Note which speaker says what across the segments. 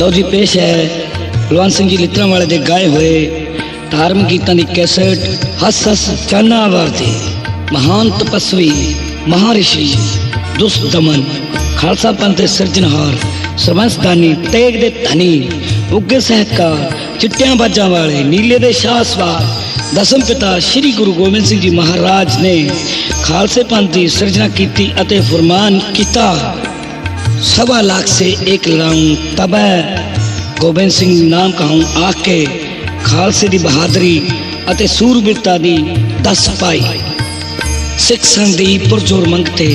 Speaker 1: ਲਓ ਜੀ, ਪੇਸ਼ ਹੈ ਕੁਲਵੰਤ ਸਿੰਘ ਜੀ ਲਿੱਤਰਾਂ ਵਾਲੇ ਦੇ ਗਾਏ ਹੋਏ ਧਾਰਮਿਕ ਗੀਤਾਂ ਦੀ ਕੈਸੇਟ, ਹੱਸ ਹੱਸ ਚਾਨਾ ਵਰਤੇ ਮਹਾਨ ਤਪਸਵੀ, ਮਹਾਰਿਸ਼ੀ, ਦੁਸ਼ਟ ਦਮਨ, ਖਾਲਸਾ ਪੰਥ ਦੇ ਸਿਰਜਣਹਾਰ ਸਰਬੰਸਦਾਨੀ ਤੇਗ ਦੇ ਧਨੀ ਉੱਗੇ ਸਹਿਤਕਾਰ ਚਿੱਟਿਆਂ ਬਾਜਾਂ ਵਾਲੇ, ਨੀਲੇ ਦੇ ਸ਼ਾਸਵਾਰ ਦਸਮ ਪਿਤਾ ਸ੍ਰੀ ਗੁਰੂ ਗੋਬਿੰਦ ਸਿੰਘ ਜੀ ਮਹਾਰਾਜ ਨੇ ਖਾਲਸੇ ਪੰਥ ਦੀ ਸਿਰਜਣਾ ਕੀਤੀ ਅਤੇ ਫਰਮਾਨ ਕੀਤਾ। सवा लाख से एक लड़ाऊं तब ਗੋਬਿੰਦ ਸਿੰਘ ਨਾਮ ਕਹਾਉਂ ਆਖ ਕੇ ਖਾਲਸੇ ਦੀ ਬਹਾਦਰੀ ਅਤੇ ਸੂਰਬੀਰਤਾ ਦੀ ਦੱਸ ਪਾਈ ਸਿੱਖ ਸੰਘ ਦੀ ਪੁਰਜੋਰ ਮੰਗਤੇ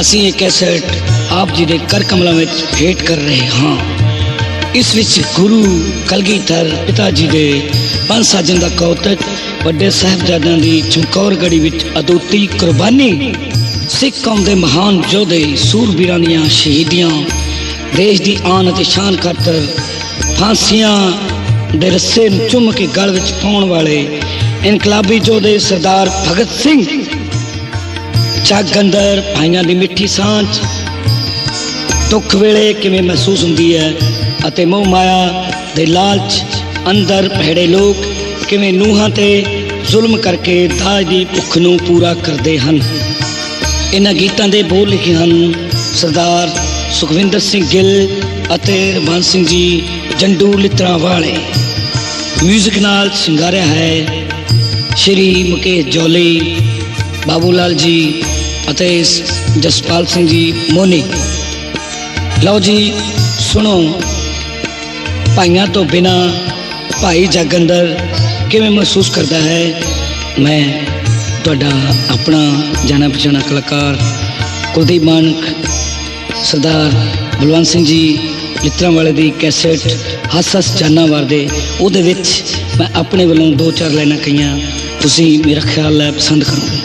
Speaker 1: ਅਸੀਂ ਇਹ ਕੈਸੇਟ ਆਪ ਜੀ ਦੇ ਕਰ ਕਮਲਾਂ ਵਿੱਚ ਭੇਟ ਕਰ ਰਹੇ ਹਾਂ ਇਸ ਵਿੱਚ ਗੁਰੂ ਕਲਗੀਧਰ ਪਿਤਾ ਜੀ ਦੇ ਪੰਜ ਸਾਜਨ ਦਾ ਕੌਤਕ ਵੱਡੇ ਸਾਹਿਬਜ਼ਾਦਿਆਂ ਦੀ ਚਮਕੌਰ ਗੜੀ ਵਿੱਚ ਅਦੁੱਤੀ ਕੁਰਬਾਨੀ ਸਿੱਖ ਕੌਮ ਦੇ ਮਹਾਨ ਯੋਧੇ, ਸੂਰਬੀਰਾਂ ਦੀਆਂ ਸ਼ਹੀਦੀਆਂ, ਦੇਸ਼ ਦੀ ਆਨ ਅਤੇ ਸ਼ਾਨ ਖਾਤਰ ਫਾਂਸੀਆਂ ਦੇ ਰੱਸੇ ਨੂੰ ਚੁੰਮ ਕੇ ਗਲ ਵਿੱਚ ਪਾਉਣ ਵਾਲੇ ਇਨਕਲਾਬੀ ਯੋਧੇ ਸਰਦਾਰ ਭਗਤ ਸਿੰਘ। ਚੱਕ ਅੰਦਰ ਭਾਈਆਂ ਦੀ ਮਿੱਠੀ ਸਾਂਝ। ਦੁੱਖ ਵੇਲੇ ਕਿਵੇਂ ਮਹਿਸੂਸ ਹੁੰਦੀ ਹੈ ਅਤੇ ਮੋਹ ਮਾਇਆ ਦੇ ਲਾਲਚ ਅੰਦਰ ਭੇੜੇ ਲੋਕ ਕਿਵੇਂ ਨੂਹਾਂ ਤੇ ਜ਼ੁਲਮ ਕਰਕੇ ਦਾਜ ਦੀ ਭੁੱਖ ਨੂੰ ਪੂਰਾ ਕਰਦੇ ਹਨ। ਇਹਨਾਂ ਗੀਤਾਂ ਦੇ ਬੋਲ ਲਿਖੇ ਹਨ। ਸਰਦਾਰ ਸੁਖਵਿੰਦਰ ਸਿੰਘ ਗਿੱਲ ਅਤੇ ਰਮਨ ਸਿੰਘ ਜੀ ਜੰਡੂ ਲਿੱਤਰਾਂ ਵਾਲੇ ਮਿਊਜ਼ਿਕ ਨਾਲ ਸ਼ਿੰਗਾਰਿਆ ਹੈ ਸ਼੍ਰੀ ਮੁਕੇਸ਼ ਜੋਲੀ ਬਾਬੂ ਲਾਲ ਜੀ ਅਤੇ ਜਸਪਾਲ ਸਿੰਘ ਜੀ ਮੋਨੀ। ਲਓ ਜੀ, ਸੁਣੋ। ਭਾਈਆਂ ਤੋਂ ਬਿਨਾ ਭਾਈ ਜਗੰਦਰ ਕਿਵੇਂ ਮਹਿਸੂਸ ਕਰਦਾ ਹੈ? ਮੈਂ ਤੁਹਾਡਾ ਆਪਣਾ ਜਾਣਾ ਪਛਾਣਾ ਕਲਾਕਾਰ, ਕੁਲਦੀਪ ਮਾਨਕ, ਸਰਦਾਰ ਬਲਵੰਤ ਸਿੰਘ ਜੀ ਲਿੱਤਰਾਂ ਵਾਲੇ ਦੀ ਕੈਸੇਟ ਹੱਸ ਹੱਸ ਜਾਨਾ ਵਰਦੇ ਉਹਦੇ ਵਿੱਚ ਮੈਂ ਆਪਣੇ ਵੱਲੋਂ ਦੋ ਚਾਰ ਲਾਈਨਾਂ ਕਹੀਆਂ, ਤੁਸੀਂ ਮੇਰਾ ਖਿਆਲ ਹੈ ਪਸੰਦ ਕਰੋ